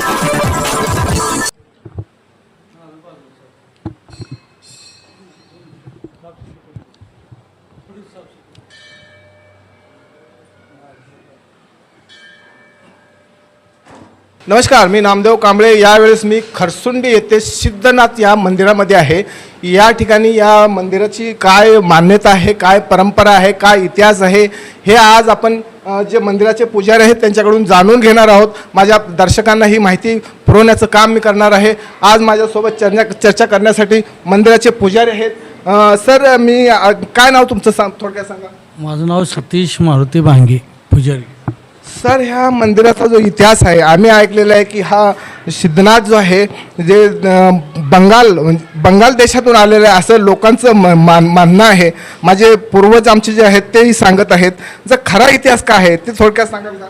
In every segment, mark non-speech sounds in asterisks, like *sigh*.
Thank you. नमस्कार मी नामदेव कांबळे. यावेळेस मी खरसुंडी येथे सिद्धनाथ या मंदिरामध्ये आहे. या ठिकाणी या मंदिराची काय मान्यता आहे काय परंपरा आहे काय इतिहास आहे हे आज आपण जे मंदिराचे पुजारी आहेत त्यांच्याकडून जाणून घेणार आहोत. माझ्या दर्शकांना ही माहिती पुरवण्याचं काम मी करणार आहे. आज माझ्यासोबत चर्चा चर्चा करण्यासाठी मंदिराचे पुजारी आहेत. सर मी काय नाव तुमचं? सांग थोडक्यात सांगा. माझं नाव सतीश मारुती भांगे पुजारी. सर ह्या मंदिराचा जो इतिहास आहे आम्ही ऐकलेला आहे की हा सिद्धनाथ जो आहे जे बंगाल म्हणजे बंगाल देशातून आलेलं आहे असं लोकांचं म- मान मानणं आहे. माझे पूर्वज आमचे जे आहेत तेही सांगत आहेत. जर खरा इतिहास काय आहे ते थोडक्यात सांगाल का?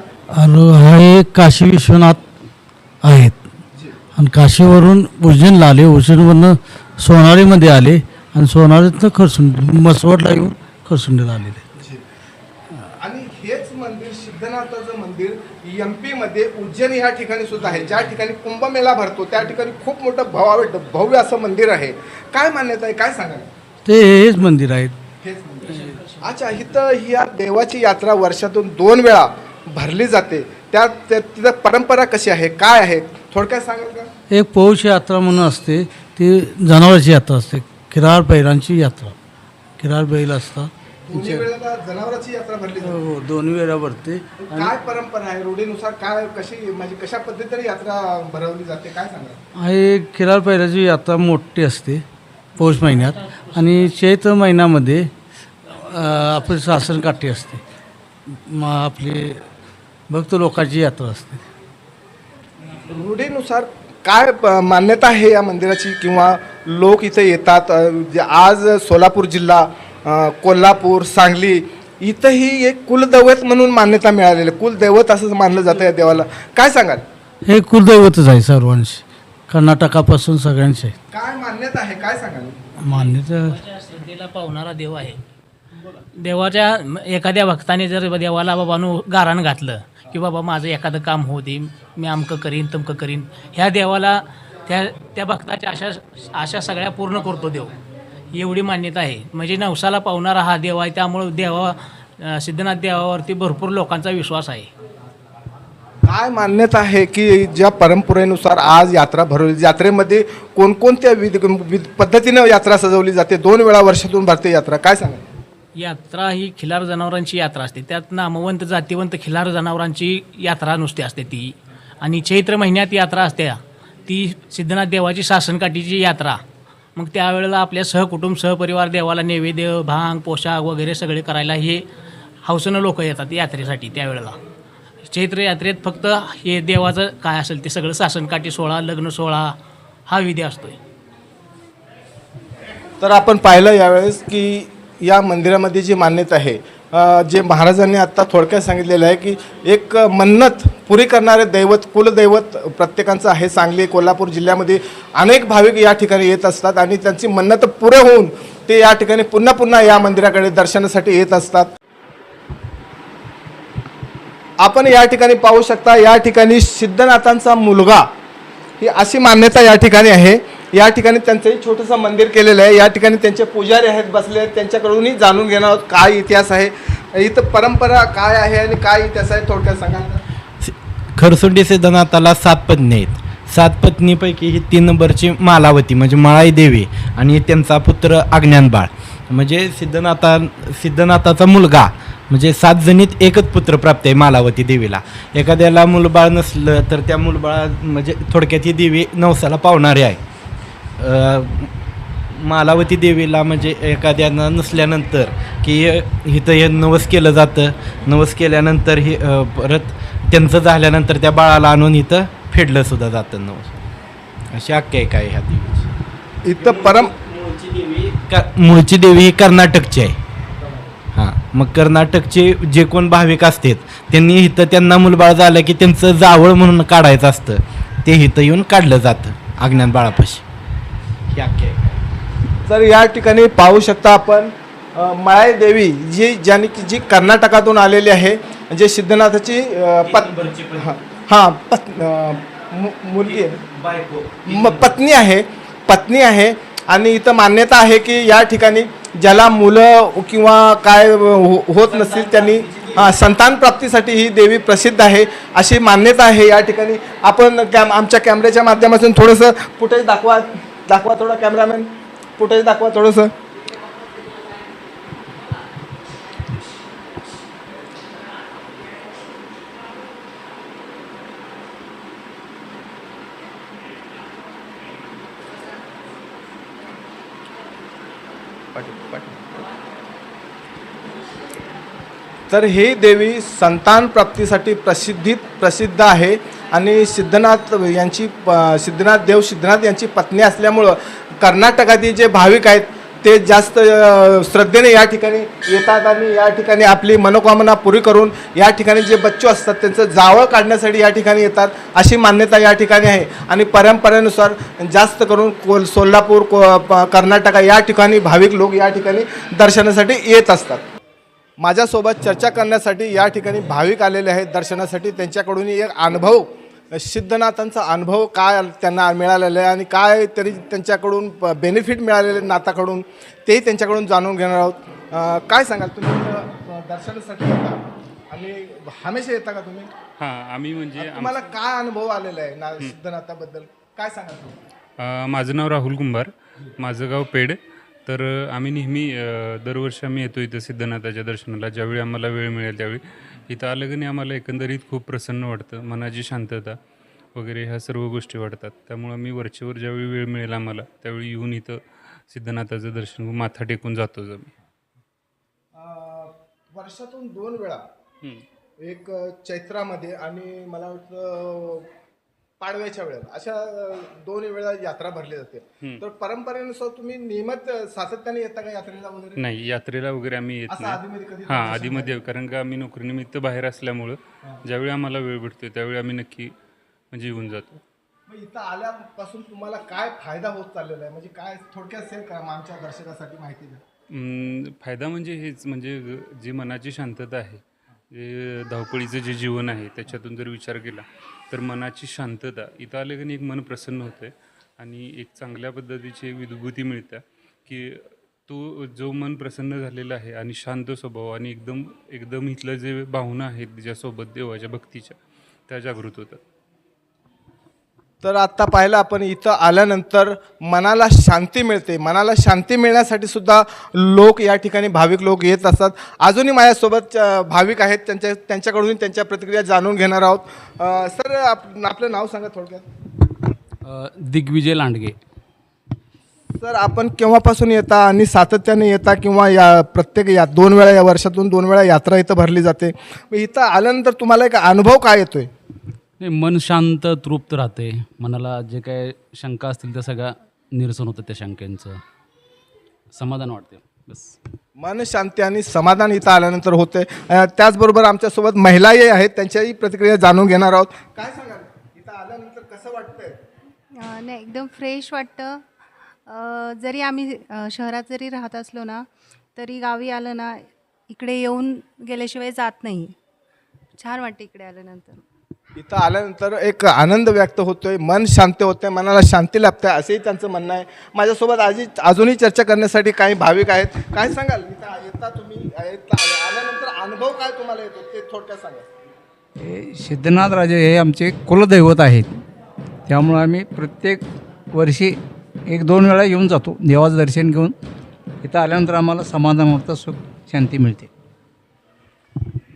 आणि काशी विश्वनाथ आहेत. आणि काशीवरून उज्जैनला आले. उज्जैनवरनं सोनारीमध्ये आले. आणि सोनारीतनं खरसुंडी मसवडला येऊन खरसुंडीला आलेले आणि हेच मंदिर सिद्धनाथाचं मंदिर एममध्ये उज्जैन या ठिकाणी सुद्धा आहे. ज्या ठिकाणी कुंभमेळा भरतो त्या ठिकाणी खूप मोठं भव्य भव्य असं मंदिर आहे. काय मान्यता आहे? काय सांगाल? ते हेच मंदिर आहेत. हेच मंदिर. अच्छा इथं ही या देवाची यात्रा वर्षातून दोन वेळा भरली जाते. त्या त्या- तिथं परंपरा कशी आहे? काय आहे? थोडक्यात सांगाल का? एक पौष यात्रा म्हणून असते. ती जनावरांची यात्रा असते. किरार बैलांची यात्रा. किरार बैल असतात. दोन्ही वेळेला जनावरांची यात्रा भरली जाते. हो दोन वेळा भरते. काय परंपरा आहे? रूढीनुसार काय कशी म्हणजे कशा पद्धतीने यात्रा भरवली जाते? काय सांगा आहे खिलार पैराची यात्रा मोठी असते पौष महिन्यात. आणि चैत्र महिन्यामध्ये अ, आपली सासनकाठी असते. मग आपली भक्त लोकांची यात्रा असते. रूढीनुसार काय प- मान्यता आहे या मंदिराची? किंवा लोक इथे येतात अ, जे आज सोलापूर जिल्हा कोल्हापूर सांगली इथंही एक कुलदैवत म्हणून मान्यता मिळालेली. आहे. कुलदैवत असं मानलं जातं या देवाला. काय सांगाल? हे कुलदैवतच आहे सर्वांशी. कर्नाटकापासून सगळ्यांचे आहे. काय मान्यता आहे? काय सांगाल? मान्यता देवाच्या श्रद्धेला पावणारा देव आहे. देवाच्या एखाद्या भक्ताने जर देवाला बाबानो गाराण घातलं की बाबा माझं एखादं काम होऊ दे मी अमकं करीन तमकं करीन ह्या देवाला त्या त्या भक्ताच्या आशा आशा सगळ्या पूर्ण करतो देव. एवढी मान्यता आहे. म्हणजे नवसाला पावणारा हा देव आहे त्यामुळं देवा सिद्धनाथ देवावरती भरपूर लोकांचा विश्वास आहे. काय मान्यता आहे की ज्या परंपरेनुसार आज यात्रा भरवली यात्रेमध्ये कोणकोणत्या विध विध- पद्धतीनं यात्रा सजवली जाते? दोन वेळा वर्षातून भरते यात्रा काय सांगाल? यात्रा ही खिलार जनावरांची यात्रा असते. त्यात नामवंत जातीवंत खिलार जनावरांची यात्रा नुसती असते ती. आणि चैत्र महिन्यात यात्रा असते. ती सिद्धनाथ देवाची शासनकाठीची यात्रा. मग त्यावेळेला आपल्या सहकुटुंब सहपरिवार देवाला नैवेद्य भांग पोशाख वगैरे सगळे करायला हे हौसनं लोक येतात यात्रेसाठी त्यावेळेला. चैत्र यात्रेत फक्त हे देवाचं काय असेल ते सगळं सासनकाठी सोहळा लग्न सोहळा हा विधी असतोय. तर आपण पाहिलं यावेळेस की या मंदिरामध्ये जी मान्यता आहे जे महाराजांनी आत्ता थोडक्यात सांगितलेलं आहे की एक मन्नत पुरी करणारे दैवत कुलदैवत प्रत्येकाचं आहे. सांगली कोल्हापूर जिल्ह्यामध्ये अनेक भाविक या ठिकाणी येत असतात आणि त्यांची मन्नत पुरे होऊन ते या ठिकाणी पुन्हा पुन्हा या मंदिराकडे दर्शनासाठी येत असतात. आपण या ठिकाणी पाहू शकता या ठिकाणी सिद्धनाथांचा मुलगा ही अशी मान्यता या ठिकाणी आहे. या ठिकाणी त्यांचंही छोटंसं मंदिर केलेलं आहे. या ठिकाणी त्यांचे पुजारी आहेत बसले आहेत. त्यांच्याकडूनही जाणून घेणार आहोत काय इतिहास आहे. इथं परंपरा काय आहे आणि काय इतिहास आहे थोडक्यात सांगा खरसुंडी सिद्धनाथाला सात पत्नी आहेत. सात पत्नीपैकी ही तीन नंबरची मालावती म्हणजे मळाई देवी आणि त्यांचा पुत्र अज्ञानबाळ म्हणजे सिद्धनाथा सिद्धनाथाचा मुलगा म्हणजे सात जणीत एकच पुत्र प्राप्त आहे मालावती देवीला. एखाद्याला मुलबाळ नसलं तर त्या मुलबाळा म्हणजे थोडक्यात ही देवी नवसाला पावणारी आहे. मालावती देवीला म्हणजे एखाद्यानं नसल्यानंतर की इथं हे नवस केलं जातं. नवस केल्यानंतर हे परत त्यांचं झाल्यानंतर त्या बाळाला आणून इथं फेडलं सुद्धा जातं नवस अशी आख्यायिका आहे ह्या देवीची इथं परम मूळची देवी क- मूळची देवी ही कर्नाटकची आहे. हां मग कर्नाटकचे जे कोण भाविक असतात त्यांनी इथं त्यांना मुलबाळ झालं की त्यांचं जावळ म्हणून काढायचं असतं. ते इथं येऊन काढलं जातं अज्ञान बाळापाशी. ही आख्यायिका. तर या ठिकाणी पाहू शकता आपण मळाई देवी जी ज्याने की जी कर्नाटकातून आलेली आहे जे सिद्धनाथाची पत हां पत् मुलगी आहे. पत्नी आहे. पत्नी आहे. आणि इथं मान्यता आहे की या ठिकाणी ज्याला मुलं किंवा काय हो- होत नसतील त्यांनी हा, संतान प्राप्तीसाठी ही देवी प्रसिद्ध आहे. अशी मान्यता आहे या ठिकाणी. आपण कॅम आमच्या कॅमेऱ्याच्या माध्यमातून थोडंसं फुटेज दाखवा दाखवा थोडं कॅमेरामॅन. फुटेज दाखवा थोडंसं. तर ही देवी संतान प्राप्तीसाठी प्रसिद्धीत प्रसिद्ध आहे आणि सिद्धनाथ यांची प- सिद्धनाथ देव सिद्धनाथ यांची पत्नी असल्यामुळं कर्नाटकातील जे भाविक आहेत ते जास्त श्रद्धेने या ठिकाणी येतात आणि या ठिकाणी आपली मनोकामना पुरी करून या ठिकाणी जे बच्चू असतात त्यांचं जावळ काढण्यासाठी या ठिकाणी येतात अशी मान्यता या ठिकाणी आहे. आणि परंपरेनुसार जास्त करून कोल सोलापूर को प- कर्नाटका या ठिकाणी भाविक लोक या ठिकाणी दर्शनासाठी येत असतात. माझ्यासोबत चर्चा करण्यासाठी या ठिकाणी भाविक आलेले आहेत. दर्शनासाठी त्यांच्याकडून एक अनुभव सिद्धनाथांचा अनुभव काय त्यांना मिळालेला आहे आणि काय तरी त्यांच्याकडून बेनिफिट मिळालेले नाताकडून तेही त्यांच्याकडून जाणून घेणार आहोत. काय सांगाल तुम्ही? दर्शनासाठी येता. आणि हमेशा येता का तुम्ही? हां आम्ही म्हणजे तुम्हाला काय अनुभव आलेला आहे ना सिद्धनाथाबद्दल? काय सांगाल माझं नाव राहुल कुंभार. माझं गाव पेड. तर आम्ही नेहमी दरवर्षी आम्ही येतो इथं सिद्धनाथाच्या दर्शनाला. ज्यावेळी आम्हाला वेळ मिळेल त्यावेळी. इथं आलं की नाही आम्हाला एकंदरीत खूप प्रसन्न वाटतं मनाची शांतता वगैरे ह्या सर्व गोष्टी वाटतात त्यामुळं मी वरचेवर ज्यावेळी वेळ मिळेल आम्हाला त्यावेळी येऊन इथं सिद्धनाथाचं दर्शन माथा टेकून जातोच आम्ही अं, वर्षातून दोन वेळा. एक चैत्रामध्ये आणि मला वाटतं पाडव्याच्या वेळेला. अशा दोन वेळा यात्रा भरली जाते. तर परंपरेनुसार तुम्ही नियमित सातत्याने येता का यात्रेला वगैरे? नाही यात्रेला वगैरे आम्ही येत असं नाही. आधीमध्ये कधी हां आधीमध्ये कारण का आम्ही नोकरीनिमित्त बाहेर असल्यामुळं ज्यावेळी आम्हाला वेळ भेटतो त्यावेळी आम्ही नक्की म्हणजे येऊन जातो. मग इथं आल्यापासून तुम्हाला काय फायदा होत चाललेला आहे? म्हणजे काय थोडक्यात सेल करा मग आमच्या दर्शकासाठी माहिती द्या. अं, फायदा म्हणजे हेच म्हणजे जी मनाची शांतता आहे हे धावपळीचं जे जीवन आहे त्याच्यातून जर विचार केला तर मनाची शांतता इथं आले की एक मन प्रसन्न होतं आहे आणि एक चांगल्या पद्धतीची एक विभूती मिळते की तो जो मन प्रसन्न झालेला आहे आणि शांत स्वभाव आणि एकदम एकदम इथलं जे भावना आहेत ज्यासोबत देवाच्या भक्तीच्या त्या जागृत होतात. तर आता पाहिलं आपण इथं आल्यानंतर मनाला शांती मिळते. मनाला शांती मिळण्यासाठी सुद्धा लोक या ठिकाणी भाविक लोक येत असतात. अजूनही माझ्यासोबत भाविक आहेत. त्यांच्या त्यांच्याकडून त्यांच्या प्रतिक्रिया जाणून घेणार आहोत. सर आप आपलं नाव सांगा थोडक्यात. दिग्विजय लांडगे. सर आपण केव्हापासून येता आणि सातत्याने येता किंवा या प्रत्येक या दोन वेळा या वर्षातून दोन वेळा यात्रा इथं भरली जाते? मग इथं आल्यानंतर तुम्हाला एक अनुभव काय येतोय? नाही मन शांत तृप्त राहते. मनाला जे काय शंका असतील त्या सगळ्या निरसन होतं त्या शंकेंचं. समाधान वाटते. बस. मन शांती आणि समाधान इथं आल्यानंतर होते. त्याचबरोबर आमच्यासोबत महिलाही आहेत. त्यांच्याही प्रतिक्रिया जाणून घेणार आहोत. काय सांगाल? इथं आल्यानंतर कसं वाटतंय? नाही एकदम फ्रेश वाटतं. अ, जरी आम्ही अ, शहरात जरी राहत असलो ना तरी गावी आलं ना इकडे येऊन गेल्याशिवाय जात नाही. छान वाटतं इकडे आल्यानंतर. इथं आल्यानंतर एक आनंद व्यक्त होतोय मन शांत होतंय मनाला शांती लाभते असंही त्यांचं म्हणणं आहे. माझ्यासोबत आजी अजूनही चर्चा करण्यासाठी काही भाविक आहेत. काय सांगाल? इथं येता तुम्ही आल्यानंतर अनुभव काय तुम्हाला येतो? ते थोडक्यात सांगा. हे सिद्धनाथ राजे हे आमचे कुलदैवत आहेत. त्यामुळं आम्ही प्रत्येक वर्षी एक दोन वेळा येऊन जातो देवाचं दर्शन घेऊन. इथं आल्यानंतर आम्हाला समाधान होतं सुख शांती मिळते.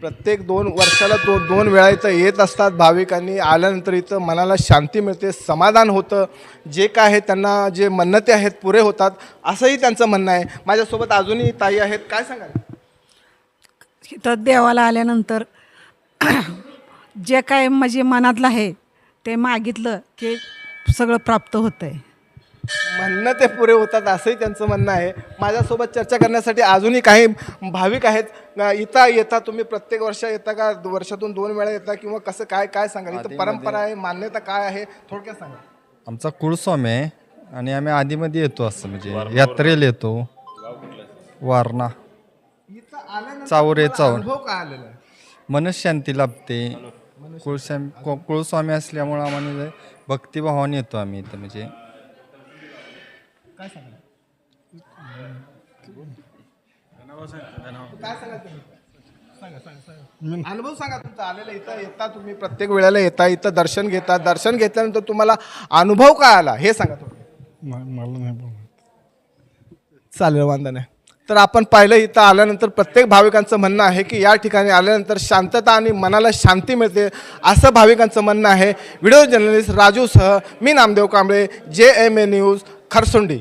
प्रत्येक दोन वर्षाला दो दोन वेळा इथं येत असतात भाविकांनी. आल्यानंतर इथं मनाला शांती मिळते समाधान होतं. जे काय आहे त्यांना जे मन्नते आहेत पुरे होतात असंही त्यांचं म्हणणं आहे. माझ्यासोबत अजूनही ताई आहेत. काय सांगाल? इथं देवाला आल्यानंतर *clears throat* जे काय म्हणजे मनातलं आहे ते मागितलं की सगळं प्राप्त होतं आहे म्हणणं ते पुरे होतात असंही त्यांचं म्हणणं आहे. माझ्यासोबत चर्चा करण्यासाठी अजूनही काही भाविक आहेत. इथं येता तुम्ही प्रत्येक वर्ष येता का? वर्षातून दोन वेळा येता किंवा कसं काय काय सांगाल? इथं परंपरा आहे मान्यता काय आहे? थोडक्यात सांगा. आमचा कुळस्वामी आहे आणि आम्ही आधीमध्ये येतो असं म्हणजे यात्रेला येतो. वारणा. चावरे चावर. अनुभव काय आलेला आहे? मनशांती लाभते. कुळस्वामी कुळस्वामी असल्यामुळं आम्हाला भक्तिभावाने येतो आम्ही इथं म्हणजे अनुभव सांगा तुमचा. आलेला इथं येता तुम्ही प्रत्येक वेळेला येता इथं दर्शन घेता. दर्शन घेतल्यानंतर तुम्हाला अनुभव काय आला? हे सांगा तुम्ही. मला नाही बोल चालेल वांदा नाही तर आपण पाहिलं इथं आल्यानंतर प्रत्येक भाविकांचं म्हणणं आहे की या ठिकाणी आल्यानंतर शांतता आणि मनाला शांती मिळते असं भाविकांचं म्हणणं आहे. व्हिडिओ जर्नलिस्ट राजूसह मी Namdev Kamble J M A news Kharsundi.